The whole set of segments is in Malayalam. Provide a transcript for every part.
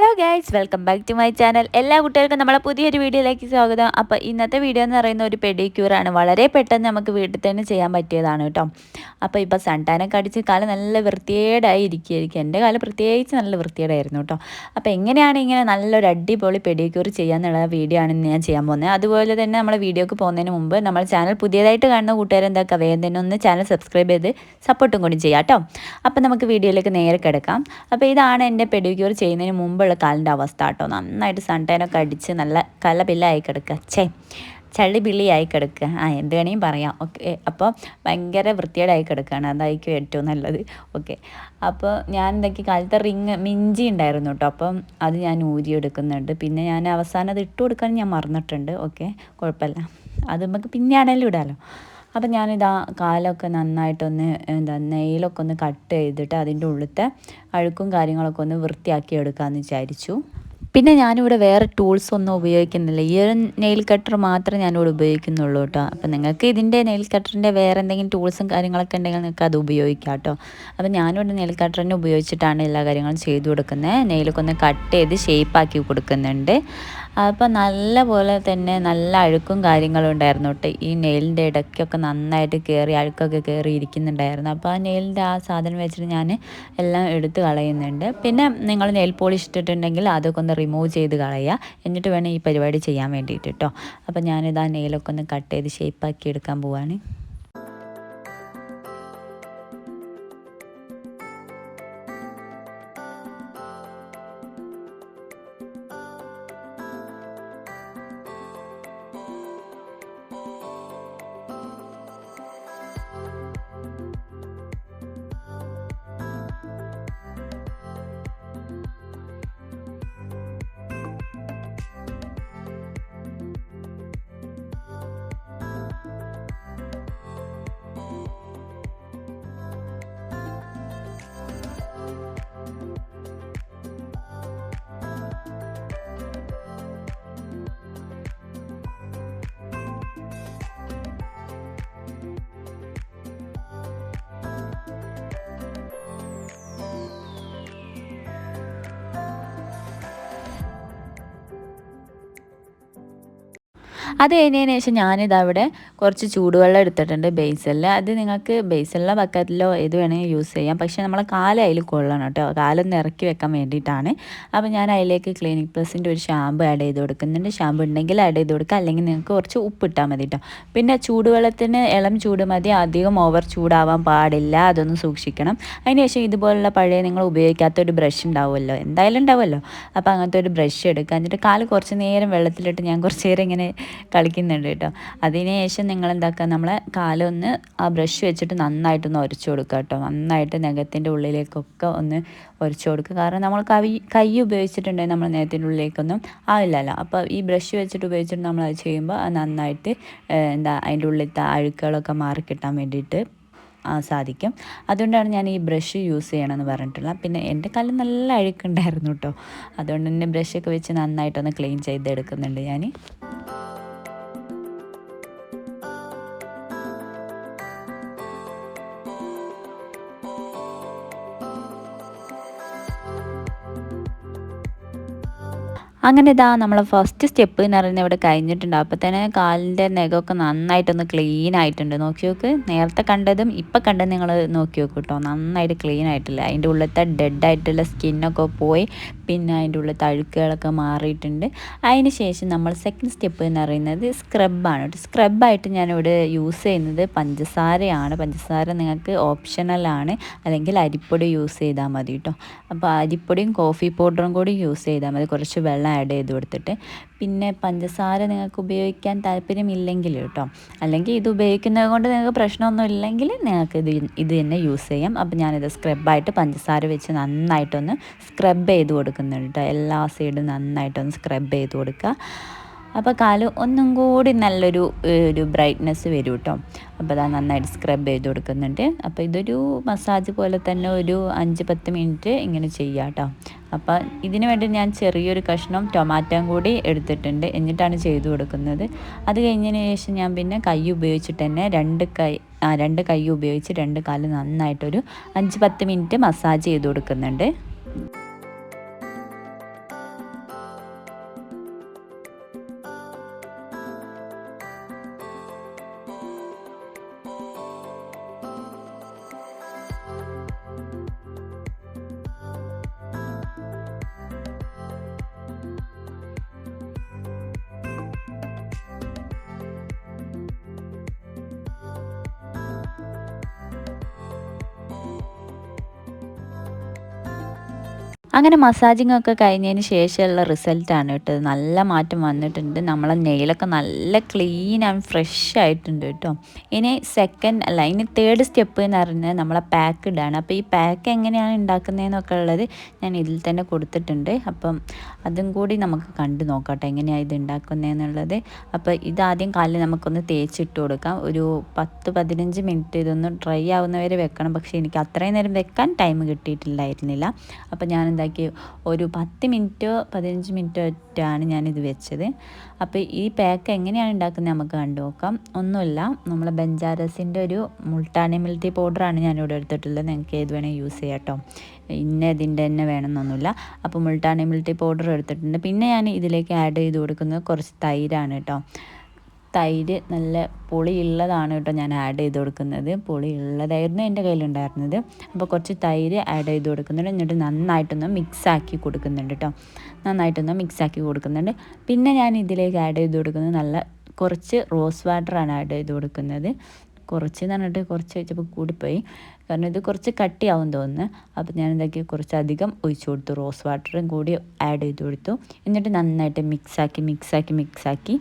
Hello guys welcome back to my channel എല്ലാ കുട്ടികൾക്കും നമ്മളെ പുതിയൊരു വീഡിയോയിലേക്ക് സ്വാഗതം. അപ്പോൾ ഇന്നത്തെ വീഡിയോ എന്ന് പറയുന്ന ഒരു പെഡിക്യൂറാണ് വളരെ പെട്ടെന്ന് നമുക്ക് വീട്ടിൽ തന്നെ ചെയ്യാൻ പറ്റിയതാണ് കേട്ടോ. അപ്പോൾ ഇപ്പോൾ സൺടാനൊക്കെ അടിച്ച് കാലം നല്ല വൃത്തിയേടായി ഇരിക്കുകയായിരിക്കും. എന്റെ കാലം പ്രത്യേകിച്ച് നല്ല വൃത്തിയേടായിരുന്നു കേട്ടോ. അപ്പോൾ എങ്ങനെയാണ് ഇങ്ങനെ നല്ലൊരു അടിപൊളി പെഡിക്യൂർ ചെയ്യാന്നുള്ള വീഡിയോ ആണ് ഞാൻ ചെയ്യാൻ പോകുന്നത്. അതുപോലെ തന്നെ നമ്മളെ വീഡിയോക്ക് പോകുന്നതിന് മുമ്പ് നമ്മൾ ചാനൽ പുതിയതായിട്ട് കാണുന്ന കൂട്ടുകാരെന്താ വേഗം തന്നെ ഒന്ന് ചാനൽ സബ്സ്ക്രൈബ് ചെയ്ത് സപ്പോർട്ടും കൂടി ചെയ്യാം കേട്ടോ. അപ്പോൾ നമുക്ക് വീഡിയോയിലേക്ക് നേരെ കിടക്കാം. അപ്പോൾ ഇതാണ് എന്റെ പെഡിക്യൂർ ചെയ്യുന്നതിന് മുമ്പുള്ള കാലിന്റെ അവസ്ഥ കേട്ടോ. നന്നായിട്ട് സൺടൈനൊക്കെ അടിച്ച് നല്ല കലപില്ലായി കിടക്കുക. ചേ ചള്ളി പിള്ളിയായി കിടക്കുക. ആ എന്ത് വേണമെങ്കിൽ പറയാം. ഓക്കെ അപ്പോൾ ഭയങ്കര വൃത്തിയേടായി കിടക്കുകയാണ്. അതായിരിക്കും ഏറ്റവും നല്ലത്. ഓക്കെ അപ്പോൾ ഞാൻ എന്തൊക്കെ കാലത്തെ റിങ് മിഞ്ചി ഉണ്ടായിരുന്നു കേട്ടോ. അപ്പം അത് ഞാൻ ഊരി എടുക്കുന്നുണ്ട്. പിന്നെ ഞാൻ അവസാനം അത് ഇട്ട് കൊടുക്കാൻ ഞാൻ മറന്നിട്ടുണ്ട്. ഓക്കെ കുഴപ്പമില്ല. അത് നമുക്ക് പിന്നെ ആണെങ്കിലും ഇടാമല്ലോ അപ്പം ഞാനിതാ കാലൊക്കെ നന്നായിട്ടൊന്ന് എന്താ നെയിലൊക്കെ ഒന്ന് കട്ട് ചെയ്തിട്ട് അതിന്റെ ഉള്ളിലത്തെ അഴുക്കും കാര്യങ്ങളൊക്കെ ഒന്ന് വൃത്തിയാക്കി എടുക്കാമെന്ന് വിചാരിച്ചു. പിന്നെ ഞാനിവിടെ വേറെ ടൂൾസ് ഒന്നും ഉപയോഗിക്കുന്നില്ല. ഈ ഒരു നെയിൽ കട്ടർ മാത്രമേ ഞാനിവിടെ ഉപയോഗിക്കുന്നുള്ളൂ കേട്ടോ. അപ്പം നിങ്ങൾക്ക് ഇതിന്റെ നെയിൽ കട്ടറിന്റെ വേറെ എന്തെങ്കിലും ടൂൾസും കാര്യങ്ങളൊക്കെ ഉണ്ടെങ്കിൽ നിങ്ങൾക്ക് അത് ഉപയോഗിക്കാം കേട്ടോ. അപ്പം ഞാനിവിടെ നെയിൽ കട്ടറിനെ ഉപയോഗിച്ചിട്ടാണ് എല്ലാ കാര്യങ്ങളും ചെയ്തു കൊടുക്കുന്നത്. നെയിലൊക്കെ ഒന്ന് കട്ട് ചെയ്ത് ഷേപ്പാക്കി കൊടുക്കുന്നുണ്ട്. അപ്പോൾ നല്ല പോലെ തന്നെ നല്ല അഴുക്കും കാര്യങ്ങളും ഉണ്ടായിരുന്നു കേട്ടോ ഈ നെയിലിന്റെ ഇടയ്ക്കൊക്കെ നന്നായിട്ട് കയറി അഴുക്കൊക്കെ കയറി ഇരിക്കുന്നുണ്ടായിരുന്നു. അപ്പോൾ ആ നെയിലിന്റെ ആ സാധനം വെച്ചിട്ട് ഞാൻ എല്ലാം എടുത്ത് കളയുന്നുണ്ട്. പിന്നെ നിങ്ങൾ നെയിൽ പോളിഷ് ഇട്ടിട്ടുണ്ടെങ്കിൽ അതൊക്കെ ഒന്ന് റിമൂവ് ചെയ്ത് കളയുക എന്നിട്ട് വേണം ഈ പരിപാടി ചെയ്യാൻ വേണ്ടിയിട്ട് കേട്ടോ അപ്പോൾ ഞാനിത് ആ നെയിലൊക്കെ ഒന്ന് കട്ട് ചെയ്ത് ഷേപ്പാക്കി എടുക്കാൻ പോവാണ്. അത് കഴിഞ്ഞതിന് ശേഷം ഞാനിത് അവിടെ കുറച്ച് ചൂടുവെള്ളം എടുത്തിട്ടുണ്ട് ബേസലിൽ അത് നിങ്ങൾക്ക് ബേസലിലോ ബക്കറ്റിലോ ഏത് വേണമെങ്കിൽ യൂസ് ചെയ്യാം. പക്ഷേ നമ്മളെ കാല അതിൽ കൊള്ളണം കേട്ടോ. കാലൊന്ന് ഇറക്കി വെക്കാൻ വേണ്ടിയിട്ടാണ്. അപ്പോൾ ഞാൻ അതിലേക്ക് ക്ലിനിക് പ്ലസിന്റെ ഒരു ഷാമ്പു ആഡ് ചെയ്ത് കൊടുക്കുന്നുണ്ട്. ഷാമ്പു ഉണ്ടെങ്കിൽ ആഡ് ചെയ്ത് കൊടുക്കുക. അല്ലെങ്കിൽ നിങ്ങൾക്ക് കുറച്ച് ഉപ്പിട്ടാൽ മതി കേട്ടോ. പിന്നെ ചൂടുവെള്ളത്തിന് ഇളം ചൂട് മതി. അധികം ഓവർ ചൂടാവാൻ പാടില്ല. അതൊന്ന് സൂക്ഷിക്കണം. അതിനുശേഷം ഇതുപോലുള്ള പഴയ നിങ്ങൾ ഉപയോഗിക്കാത്ത ഒരു ബ്രഷ് ഉണ്ടാവുമല്ലോ. എന്തായാലും ഉണ്ടാവുമല്ലോ. അപ്പോൾ അങ്ങനത്തെ ഒരു ബ്രഷ് എടുക്കുക. എന്നിട്ട് കാൽ കുറച്ച് നേരം വെള്ളത്തിലിട്ട് ഞാൻ കുറച്ച് നേരം ഇങ്ങനെ കളിക്കുന്നുണ്ട് കേട്ടോ. അതിനുശേഷം നിങ്ങൾ എന്താക്കുക നമ്മളെ കാലൊന്ന് ആ ബ്രഷ് വെച്ചിട്ട് നന്നായിട്ടൊന്ന് ഉരച്ചു കൊടുക്കുക കേട്ടോ. നന്നായിട്ട് നഖത്തിന്റെ ഉള്ളിലേക്കൊക്കെ ഒന്ന് ഉരച്ചു കൊടുക്കുക കാരണം നമ്മൾ കൈ കൈ ഉപയോഗിച്ചിട്ടുണ്ടെങ്കിൽ നമ്മൾ നഖത്തിന്റെ ഉള്ളിലേക്കൊന്നും ആവില്ലല്ലോ അപ്പോൾ ഈ ബ്രഷ് വെച്ചിട്ട് ഉപയോഗിച്ചിട്ട് നമ്മൾ അത് ചെയ്യുമ്പോൾ അത് നന്നായിട്ട് എന്താ അതിന്റെ ഉള്ളിലത്തെ അഴുക്കുകളൊക്കെ മാറി കിട്ടാൻ വേണ്ടിയിട്ട് സാധിക്കും. അതുകൊണ്ടാണ് ഞാൻ ഈ ബ്രഷ് യൂസ് ചെയ്യണമെന്ന് പറഞ്ഞിട്ടുള്ളത്. പിന്നെ എന്റെ കാലം നല്ല അഴുക്കുണ്ടായിരുന്നു കേട്ടോ. അതുകൊണ്ട് തന്നെ ബ്രഷൊക്കെ വെച്ച് നന്നായിട്ടൊന്ന് ക്ലീൻ ചെയ്തെടുക്കുന്നുണ്ട് ഞാൻ അങ്ങനെ ഇതാ നമ്മൾ ഫസ്റ്റ് സ്റ്റെപ്പ് എന്ന് പറയുന്നത് ഇവിടെ കഴിഞ്ഞിട്ടുണ്ട്. അപ്പോൾ തന്നെ കാലിന്റെ നഖമൊക്കെ നന്നായിട്ടൊന്ന് ക്ലീൻ ആയിട്ടുണ്ട്. നോക്കി നോക്ക്. നേരത്തെ കണ്ടതും ഇപ്പം കണ്ടത് നിങ്ങൾ നോക്കി നോക്കൂ കേട്ടോ. നന്നായിട്ട് ക്ലീൻ ആയിട്ടില്ല. അതിന്റെ ഉള്ളിലത്തെ ഡെഡ് ആയിട്ടുള്ള സ്കിന്നൊക്കെ പോയി. പിന്നെ അതിന്റെ ഉള്ളിൽ തഴുക്കുകളൊക്കെ മാറിയിട്ടുണ്ട്. അതിന് ശേഷം നമ്മൾ സെക്കൻഡ് സ്റ്റെപ്പ് എന്ന് പറയുന്നത് സ്ക്രബാണ് കേട്ടോ. സ്ക്രബായിട്ട് ഞാനിവിടെ യൂസ് ചെയ്യുന്നത് പഞ്ചസാരയാണ്. പഞ്ചസാര നിങ്ങൾക്ക് ഓപ്ഷണലാണ് അല്ലെങ്കിൽ അരിപ്പൊടി യൂസ് ചെയ്താൽ മതി കേട്ടോ. അപ്പോൾ അരിപ്പൊടിയും കോഫി പൗഡറും കൂടി യൂസ് ചെയ്താൽ മതി. കുറച്ച് വെള്ളം ആഡ് ചെയ്ത് കൊടുത്തിട്ട്. പിന്നെ പഞ്ചസാര നിങ്ങൾക്ക് ഉപയോഗിക്കാൻ താല്പര്യമില്ലെങ്കിൽ കേട്ടോ. അല്ലെങ്കിൽ ഇത് ഉപയോഗിക്കുന്നത് കൊണ്ട് നിങ്ങൾക്ക് പ്രശ്നമൊന്നും ഇല്ലെങ്കിൽ നിങ്ങൾക്ക് ഇത് ഇത് തന്നെ യൂസ് ചെയ്യാം. അപ്പോൾ ഞാനിത് സ്ക്രബായിട്ട് പഞ്ചസാര വെച്ച് നന്നായിട്ടൊന്ന് സ്ക്രബ് ചെയ്ത് കൊടുക്കുന്നുണ്ട് കേട്ടോ. എല്ലാ സൈഡും നന്നായിട്ടൊന്ന് സ്ക്രബ് ചെയ്ത് കൊടുക്കുക. അപ്പോൾ കാൽ ഒന്നും കൂടി നല്ലൊരു ഒരു ബ്രൈറ്റ്നെസ് വരും കേട്ടോ അപ്പോൾ അതാ നന്നായിട്ട് സ്ക്രബ് ചെയ്ത് കൊടുക്കുന്നുണ്ട്. അപ്പോൾ ഇതൊരു മസാജ് പോലെ തന്നെ ഒരു അഞ്ച് പത്ത് മിനിറ്റ് ഇങ്ങനെ ചെയ്യാം കേട്ടോ അപ്പോൾ ഇതിന് വേണ്ടി ഞാൻ ചെറിയൊരു കഷ്ണം ടൊമാറ്റോയും കൂടി എടുത്തിട്ടുണ്ട്. എന്നിട്ടാണ് ചെയ്തു കൊടുക്കുന്നത്. അത് കഴിഞ്ഞതിന് ശേഷം ഞാൻ പിന്നെ കൈ ഉപയോഗിച്ചിട്ട് തന്നെ രണ്ട് കൈ ആ രണ്ട് കൈ ഉപയോഗിച്ച് രണ്ട് കാൽ നന്നായിട്ടൊരു അഞ്ച് പത്ത് മിനിറ്റ് മസാജ് ചെയ്ത് കൊടുക്കുന്നുണ്ട്. അങ്ങനെ മസാജിങ് ഒക്കെ കഴിഞ്ഞതിന് ശേഷമുള്ള റിസൾട്ടാണ് കേട്ടോ. നല്ല മാറ്റം വന്നിട്ടുണ്ട്. നമ്മളെ നെയിലൊക്കെ നല്ല ക്ലീൻ ആൻഡ് ഫ്രഷ് ആയിട്ടുണ്ട് കേട്ടോ. ഇനി സെക്കൻഡ് അല്ല ഇനി തേർഡ് സ്റ്റെപ്പ് എന്ന് പറഞ്ഞാൽ നമ്മളെ പാക്ക് ഇടാണ്. അപ്പോൾ ഈ പാക്ക് എങ്ങനെയാണ് ഉണ്ടാക്കുന്നതെന്നൊക്കെ ഉള്ളത് ഞാൻ ഇതിൽ തന്നെ കൊടുത്തിട്ടുണ്ട്. അപ്പം അതും കൂടി നമുക്ക് കണ്ടു നോക്കട്ടെ എങ്ങനെയാണ് ഇത് ഉണ്ടാക്കുന്നതെന്നുള്ളത്. അപ്പോൾ ഇതാദ്യം കാലിൽ നമുക്കൊന്ന് തേച്ചിട്ട് കൊടുക്കാം. ഒരു പത്ത് പതിനഞ്ച് മിനിറ്റ് ഇതൊന്ന് ഡ്രൈ ആവുന്നവരെ വെക്കണം. പക്ഷേ എനിക്ക് അത്രയും നേരം വെക്കാൻ ടൈം കിട്ടിയിട്ടില്ലായിരുന്നില്ല അപ്പോൾ ഞാൻ എന്താക്കി ഒരു പത്ത് മിനിറ്റോ പതിനഞ്ച് മിനിറ്റോ ഒറ്റാണ് ഞാനിത് വെച്ചത്. അപ്പോൾ ഈ പാക്ക് എങ്ങനെയാണ് ഉണ്ടാക്കുന്നത് നമുക്ക് കണ്ടു നോക്കാം. ഒന്നുമില്ല നമ്മൾ ബെഞ്ചാരസിന്റെ ഒരു മുൾട്ടാനി മിൽറ്റി പൗഡറാണ് ഞാനിവിടെ എടുത്തിട്ടുള്ളത്. നിങ്ങൾക്ക് ഏത് വേണേൽ യൂസ് ചെയ്യാം കേട്ടോ. ഇന്ന ഇതിന്റെ തന്നെ വേണമെന്നൊന്നുമില്ല. അപ്പോൾ മുൾട്ടാനി മിൽറ്റി പൗഡർ എടുത്തിട്ടുണ്ട്. പിന്നെ ഞാൻ ഇതിലേക്ക് ആഡ് ചെയ്ത് കൊടുക്കുന്നത് കുറച്ച് തൈരാണ് കേട്ടോ. തൈര് നല്ല പുളിയുള്ളതാണ് കേട്ടോ ഞാൻ ആഡ് ചെയ്ത് കൊടുക്കുന്നത്. പുളിയുള്ളതായിരുന്നു എന്റെ കയ്യിലുണ്ടായിരുന്നത്. അപ്പോൾ കുറച്ച് തൈര് ആഡ് ചെയ്ത് കൊടുക്കുന്നുണ്ട്. എന്നിട്ട് നന്നായിട്ടൊന്ന് മിക്സാക്കി കൊടുക്കുന്നുണ്ട് കേട്ടോ. നന്നായിട്ടൊന്ന് മിക്സാക്കി കൊടുക്കുന്നുണ്ട്. പിന്നെ ഞാൻ ഇതിലേക്ക് ആഡ് ചെയ്ത് കൊടുക്കുന്നത് നല്ല കുറച്ച് റോസ് വാട്ടറാണ് ആഡ് ചെയ്ത് കൊടുക്കുന്നത്. കുറച്ച് എന്ന് പറഞ്ഞിട്ട് കുറച്ച് വെച്ചപ്പോൾ കൂടിപ്പോയി. കാരണം ഇത് കുറച്ച് കട്ടിയാവും തോന്നുന്നു. അപ്പോൾ ഞാൻ എന്താക്കി കുറച്ചധികം ഒഴിച്ചു കൊടുത്തു. റോസ് വാട്ടറും കൂടി ആഡ് ചെയ്ത് കൊടുത്തു. എന്നിട്ട് നന്നായിട്ട് മിക്സാക്കി മിക്സാക്കി മിക്സാക്കി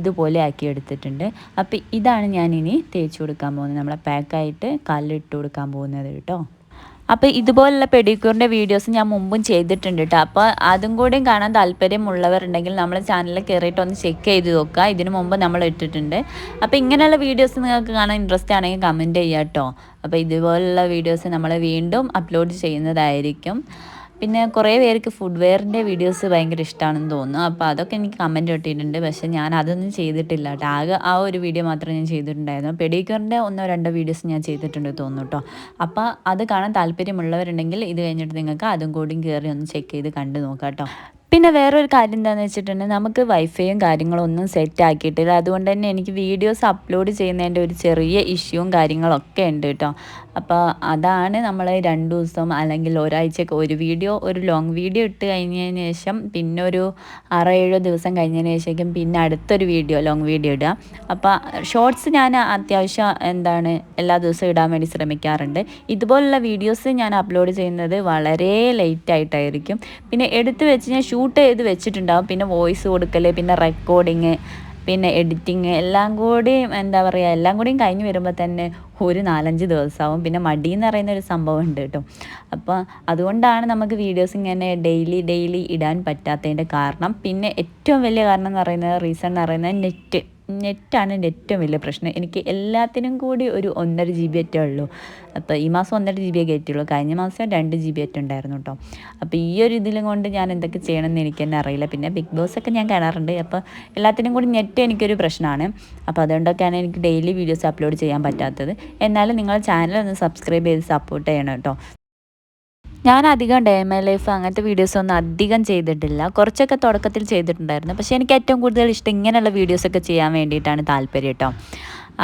ഇതുപോലെ ആക്കി എടുത്തിട്ടുണ്ട്. അപ്പോൾ ഇതാണ് ഞാനിനി തേച്ച് കൊടുക്കാൻ പോകുന്നത്. നമ്മളെ പാക്കായിട്ട് കാലിലിട്ട് കൊടുക്കാൻ പോകുന്നത് കേട്ടോ. അപ്പോൾ ഇതുപോലുള്ള പെഡിക്യൂറിന്റെ വീഡിയോസ് ഞാൻ മുമ്പും ചെയ്തിട്ടുണ്ട് കേട്ടോ അപ്പോൾ അതും കൂടിയും കാണാൻ താല്പര്യമുള്ളവരുണ്ടെങ്കിൽ നമ്മൾ ചാനലിൽ കയറിയിട്ട് ഒന്ന് ചെക്ക് ചെയ്ത് നോക്കുക. ഇതിനു മുമ്പ് നമ്മൾ ഇട്ടിട്ടുണ്ട്. അപ്പോൾ ഇങ്ങനെയുള്ള വീഡിയോസ് നിങ്ങൾക്ക് കാണാൻ ഇൻട്രസ്റ്റ് ആണെങ്കിൽ കമന്റ് ചെയ്യാം കേട്ടോ അപ്പോൾ ഇതുപോലുള്ള വീഡിയോസ് നമ്മൾ വീണ്ടും അപ്ലോഡ് ചെയ്യുന്നതായിരിക്കും. പിന്നെ കുറേ പേർക്ക് ഫുഡ് വെയറിന്റെ വീഡിയോസ് ഭയങ്കര ഇഷ്ടമാണെന്ന് തോന്നുന്നു. അപ്പോൾ അതൊക്കെ എനിക്ക് കമന്റ് കിട്ടിയിട്ടുണ്ട് പക്ഷേ ഞാൻ അതൊന്നും ചെയ്തിട്ടില്ല കേട്ടോ. ആകെ ആ ഒരു വീഡിയോ മാത്രമേ ഞാൻ ചെയ്തിട്ടുണ്ടായിരുന്നു. പെഡിക്യൂറിന്റെ ഒന്നോ രണ്ടോ വീഡിയോസ് ഞാൻ ചെയ്തിട്ടുണ്ട് തോന്നുന്നു കേട്ടോ. അപ്പോൾ അത് കാണാൻ താല്പര്യമുള്ളവരുണ്ടെങ്കിൽ ഇത് കഴിഞ്ഞിട്ട് നിങ്ങൾക്ക് അതും കൂടി കയറി ഒന്ന് ചെക്ക് ചെയ്ത് കണ്ടു നോക്കാം കേട്ടോ. പിന്നെ വേറൊരു കാര്യം എന്താണെന്ന് വെച്ചിട്ടുണ്ടെങ്കിൽ നമുക്ക് വൈഫൈയും കാര്യങ്ങളും ഒന്നും സെറ്റ് ആക്കിയിട്ടില്ല. അതുകൊണ്ട് തന്നെ എനിക്ക് വീഡിയോസ് അപ്ലോഡ് ചെയ്യുന്നതിന്റെ ഒരു ചെറിയ ഇഷ്യൂവും കാര്യങ്ങളൊക്കെ ഉണ്ട് കേട്ടോ. അപ്പോൾ അതാണ് നമ്മൾ രണ്ട് ദിവസം അല്ലെങ്കിൽ ഒരാഴ്ചയൊക്കെ ഒരു വീഡിയോ ഒരു ലോങ് വീഡിയോ ഇട്ട് കഴിഞ്ഞതിന് ശേഷം പിന്നെ ഒരു ആറോ ഏഴോ ദിവസം കഴിഞ്ഞതിന് ശേഷം പിന്നെ അടുത്തൊരു വീഡിയോ ലോങ് വീഡിയോ ഇടുക. അപ്പോൾ ഷോർട്സ് ഞാൻ അത്യാവശ്യം എന്താണ് എല്ലാ ദിവസവും ഇടാൻ വേണ്ടി ശ്രമിക്കാറുണ്ട്. ഇതുപോലുള്ള വീഡിയോസ് ഞാൻ അപ്ലോഡ് ചെയ്യുന്നത് വളരെ ലേറ്റ് ആയിട്ടായിരിക്കും. പിന്നെ എടുത്ത് വെച്ച് ഞാൻ ഷൂട്ട് ചെയ്ത് വെച്ചിട്ടുണ്ടാകും പിന്നെ വോയിസ് കൊടുക്കൽ പിന്നെ റെക്കോർഡിങ് പിന്നെ എഡിറ്റിങ് എല്ലാം കൂടി എന്താ പറയുക എല്ലാം കൂടിയും കഴിഞ്ഞ് വരുമ്പോൾ തന്നെ ഒരു നാലഞ്ച് ദിവസമാവും പിന്നെ മടി എന്ന് പറയുന്ന ഒരു സംഭവം ഉണ്ട് കേട്ടോ. അപ്പോൾ അതുകൊണ്ടാണ് നമുക്ക് വീഡിയോസ് ഇങ്ങനെ ഡെയിലി ഡെയിലി ഇടാൻ പറ്റാത്തതിന്റെ കാരണം. പിന്നെ ഏറ്റവും വലിയ കാരണം എന്ന് പറയുന്നത് റീസൺ എന്ന് പറയുന്നത് നെറ്റ് നെറ്റാണ് എന്റെ ഏറ്റവും വലിയ പ്രശ്നം. എനിക്ക് എല്ലാത്തിനും കൂടി ഒരു ഒന്നര ജി ബി ഏറ്റേ ഉള്ളൂ. അപ്പോൾ ഈ മാസം ഒന്നര ജി ബി കയറ്റുള്ളൂ കഴിഞ്ഞ മാസം രണ്ട് ജി ബി ഉണ്ടായിരുന്നു കേട്ടോ അപ്പോൾ ഈ ഒരു ഇതിലും കൊണ്ട് ഞാൻ എന്തൊക്കെ ചെയ്യണമെന്ന് എനിക്ക് തന്നെ അറിയില്ല. പിന്നെ ബിഗ് ബോസ് ഒക്കെ ഞാൻ കാണാറുണ്ട്. അപ്പോൾ എല്ലാത്തിനും കൂടി നെറ്റ് എനിക്കൊരു പ്രശ്നമാണ്. അപ്പോൾ അതുകൊണ്ടൊക്കെയാണ് എനിക്ക് ഡെയിലി വീഡിയോസ് അപ്ലോഡ് ചെയ്യാൻ പറ്റാത്തത്. എന്നാലും നിങ്ങൾ ചാനൽ ഒന്ന് സബ്സ്ക്രൈബ് ചെയ്ത് സപ്പോർട്ട് ചെയ്യണം കേട്ടോ ഞാൻ അധികം ഡേ മൈ ലൈഫ് അങ്ങനത്തെ വീഡിയോസ് ഒന്നും അധികം ചെയ്തിട്ടില്ല. കുറച്ചൊക്കെ തുടക്കത്തിൽ ചെയ്തിട്ടുണ്ടായിരുന്നു. പക്ഷേ എനിക്ക് ഏറ്റവും കൂടുതൽ ഇഷ്ടം ഇങ്ങനെയുള്ള വീഡിയോസൊക്കെ ചെയ്യാൻ വേണ്ടിയിട്ടാണ് താല്പര്യം കേട്ടോ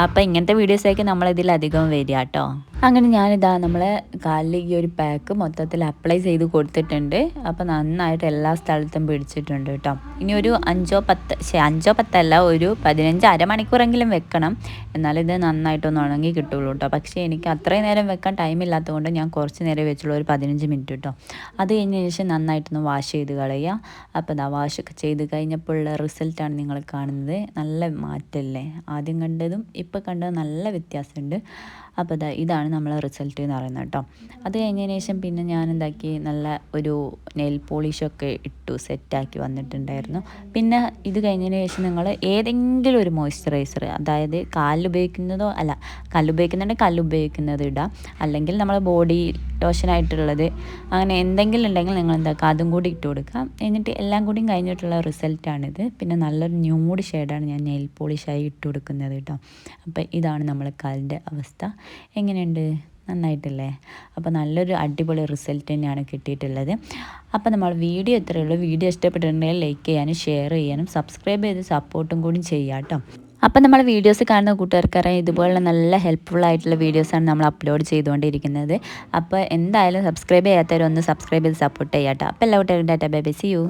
അപ്പോൾ ഇങ്ങനത്തെ വീഡിയോസൊക്കെ നമ്മളിതിലധികം വരിക കേട്ടോ അങ്ങനെ ഞാനിതാ നമ്മളെ കാലിൽ ഈ ഒരു പാക്ക് മൊത്തത്തിൽ അപ്ലൈ ചെയ്ത് കൊടുത്തിട്ടുണ്ട്. അപ്പോൾ നന്നായിട്ട് എല്ലാ സ്ഥലത്തും പിടിച്ചിട്ടുണ്ട് കേട്ടോ ഇനി ഒരു അഞ്ചോ പത്ത് ശേ അഞ്ചോ പത്തല്ല ഒരു പതിനഞ്ച് അരമണിക്കൂറെങ്കിലും വെക്കണം. എന്നാലും ഇത് നന്നായിട്ടൊന്ന് ഉണങ്ങി കിട്ടുള്ളൂ കേട്ടോ പക്ഷേ എനിക്ക് അത്രയും നേരം വെക്കാൻ ടൈം ഇല്ലാത്തതുകൊണ്ട് ഞാൻ കുറച്ച് നേരം വെച്ചുള്ളൂ ഒരു പതിനഞ്ച് മിനിറ്റ് കേട്ടോ അത് കഴിഞ്ഞ ശേഷം നന്നായിട്ടൊന്ന് വാഷ് ചെയ്ത് കളയുക. അപ്പോൾ ഇതാ വാഷൊക്കെ ചെയ്ത് കഴിഞ്ഞപ്പോഴുള്ള റിസൾട്ടാണ് നിങ്ങൾ കാണുന്നത്. നല്ല മാറ്റമല്ലേ ആദ്യം കണ്ടതും ഇപ്പോൾ കണ്ടതും നല്ല വ്യത്യാസമുണ്ട്. അപ്പോൾ ഇതാ ഇതാണ് നമ്മളെ റിസൾട്ട് എന്ന് പറയുന്നത് കേട്ടോ. അത് കഴിഞ്ഞതിന് ശേഷം പിന്നെ ഞാൻ എന്താക്കി നല്ല ഒരു നെയിൽ പോളിഷൊക്കെ ഇട്ടു സെറ്റാക്കി വന്നിട്ടുണ്ടായിരുന്നു. പിന്നെ ഇത് കഴിഞ്ഞതിന് ശേഷം നിങ്ങൾ ഏതെങ്കിലും ഒരു മോയ്സ്ചറൈസർ അതായത് കാലിൽ ഉപയോഗിക്കുന്നതോ അല്ല കല്ലുപയോഗിക്കുന്നുണ്ടെങ്കിൽ കല്ലുപയോഗിക്കുന്നത് ഇടാം. അല്ലെങ്കിൽ നമ്മളെ ബോഡി ലോഷനായിട്ടുള്ളത് അങ്ങനെ എന്തെങ്കിലും ഉണ്ടെങ്കിൽ നിങ്ങൾ എന്താക്കുക അതും കൂടി ഇട്ട് കൊടുക്കാം. എന്നിട്ട് എല്ലാം കൂടിയും കഴിഞ്ഞിട്ടുള്ള റിസൾട്ടാണിത്. പിന്നെ നല്ലൊരു ന്യൂഡ് ഷെയ്ഡാണ് ഞാൻ നെയിൽ പോളിഷായി ഇട്ട് കൊടുക്കുന്നത് കേട്ടോ. അപ്പോൾ ഇതാണ് നമ്മളെ കാലിന്റെ അവസ്ഥ. എങ്ങനെയുണ്ട്? നന്നായിട്ടില്ലേ? അപ്പോൾ നല്ലൊരു അടിപൊളി റിസൾട്ട് തന്നെയാണ് കിട്ടിയിട്ടുള്ളത്. അപ്പോൾ നമ്മൾ വീഡിയോ ഇത്രയേ ഉള്ളൂ. വീഡിയോ ഇഷ്ടപ്പെട്ടിട്ടുണ്ടെങ്കിൽ ലൈക്ക് ചെയ്യാനും ഷെയർ ചെയ്യാനും സബ്സ്ക്രൈബ് ചെയ്ത് സപ്പോർട്ടും കൂടി ചെയ്യാം കേട്ടോ. അപ്പം നമ്മൾ വീഡിയോസ് കാണുന്ന കൂട്ടുകാർക്കറിയാം ഇതുപോലുള്ള നല്ല ഹെൽപ്ഫുൾ ആയിട്ടുള്ള വീഡിയോസാണ് നമ്മൾ അപ്ലോഡ് ചെയ്തുകൊണ്ടിരിക്കുന്നത്. അപ്പോൾ എന്തായാലും സബ്സ്ക്രൈബ് ചെയ്യാത്തവരൊന്ന് സബ്സ്ക്രൈബ് ചെയ്ത് സപ്പോർട്ട് ചെയ്യാട്ടോ. അപ്പോൾ എല്ലാ കൂട്ടുകാരും ഡാറ്റ ബൈ ബൈ സി യു